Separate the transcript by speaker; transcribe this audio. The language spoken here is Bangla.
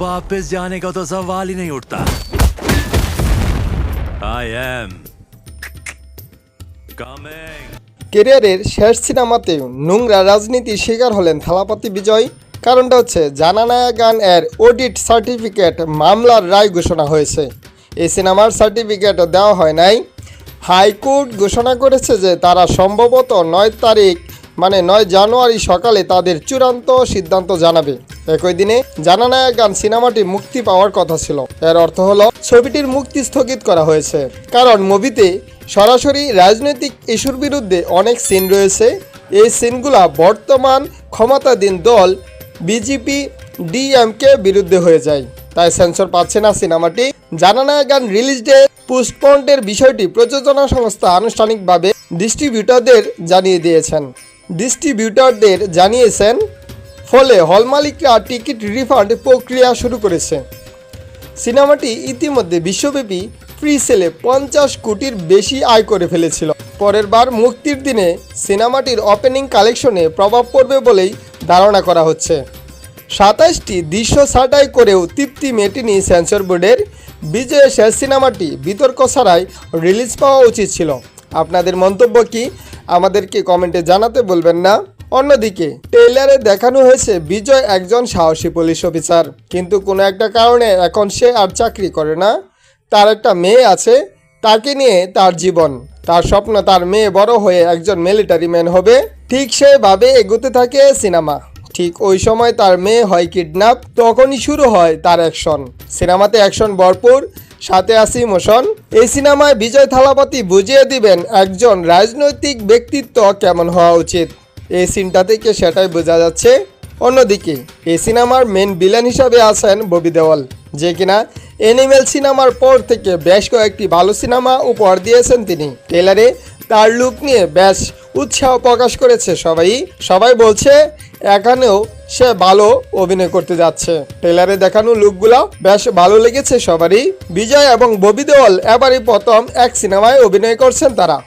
Speaker 1: वापस जाने का तो सवाल ही नहीं उठता आई एम कमिंग
Speaker 2: কেরিয়ারের শেষ সিনেমাতে নোংরা রাজনীতির শিকার হলেন থালাপতি বিজয় কারণটা হচ্ছে জানানায়া গান এর অডিট সার্টিফিকেট মামলার রায় ঘোষণা হয়েছে এই সিনেমার সার্টিফিকেট দেওয়া হয় নাই হাইকোর্ট ঘোষণা করেছে যে তারা সম্ভবত নয় তারিখ মানে নয় জানুয়ারি সকালে তাদের চূড়ান্ত সিদ্ধান্ত জানাবে। একই দিনে জানানায়া গান সিনেমাটি মুক্তি পাওয়ার কথা ছিল। এর অর্থ হলো, ছবিটির মুক্তি স্থগিত করা হয়েছে। কারণ মুভিতে সরাসরি রাজনৈতিক ইস্যুর বিরুদ্ধে অনেক সিন রয়েছে। এই সিনগুলা বর্তমান ক্ষমতাধীন দল বিজেপি, ডিএমকে বিরুদ্ধে হয়ে যায়। তাই সেন্সর পাচ্ছে না সিনেমাটি। জানানায়া গান রিলিজ ডে পোস্টপন্ডের বিষয়টি প্রযোজনা সংস্থা আনুষ্ঠানিকভাবে ডিস্ট্রিবিউটরদের জানিয়ে দিয়েছেন। ডিস্ট্রিবিউটরদের জানিয়েছেন, ফলে হল মালিকরা টিকিট রিফান্ড প্রক্রিয়া শুরু করেছে। সিনেমাটি ইতিমধ্যে বিশ্বব্যাপী প্রি সেলে পঞ্চাশ কোটির বেশি আয় করে ফেলেছিল। পরের বার মুক্তির দিনে সিনেমাটির ওপেনিং কালেকশনে প্রভাব পড়বে বলেই ধারণা করা হচ্ছে। সাতাশটি দৃশ্য ছাঁটাই করেও তৃপ্তি মেটেনি সেন্সর বোর্ডের। বিজয়ের শেষ সিনেমাটি বিতর্ক ছাড়াই রিলিজ পাওয়া উচিত ছিল। আপনাদের মন্তব্য কি? আমাদেরকে কমেন্টে জানাতে বলবেন না। অন্যদিকে ট্রেলারে দেখানো হয়েছে বিজয় একজন সাহসী পুলিশ অফিসার। কিন্তু কোনো একটা কারণে এখন সে আর চাকরি করে না। তার একটা মেয়ে আছে, তাকে নিয়ে তার জীবন। তার স্বপ্ন তার মেয়ে বড় হয়ে একজন মিলিটারি ম্যান হবে। ঠিক সেভাবে এগোতে থাকে সিনেমা। ঠিক ওই সময় তার মেয়ে হয় কিডন্যাপ, তখনই শুরু হয় তার অ্যাকশন। সিনেমাতে অ্যাকশন ভরপুর সাথে আছে ইমোশন এই সিনেমায় বিজয় থালাপতি বুঝিয়ে দিবেন একজন রাজনৈতিক ব্যক্তিত্ব কেমন হওয়া উচিত। এই সিনটা থেকে সেটাই বোঝা যাচ্ছে। অন্যদিকে, এই সিনেমার মেন ভিলেন হিসাবে আছেন ববি দেওয়াল, যে কিনা এনিমেল সিনেমার পর থেকে বেশ কয়েকটি ভালো সিনেমা উপহার দিয়েছেন তিনি। ট্রেলারে তার লুক নিয়ে বেশ উৎসাহ প্রকাশ করেছে সবাই। সবাই বলছে এখানেও সে ভালো অভিনয় করতে যাচ্ছে। ট্রেলারে দেখানো লুকগুলো বেশ ভালো লেগেছে সবারই। বিজয় এবং ববি দেওয়াল এবারই প্রথম এক সিনেমায় অভিনয় করছেন তারা।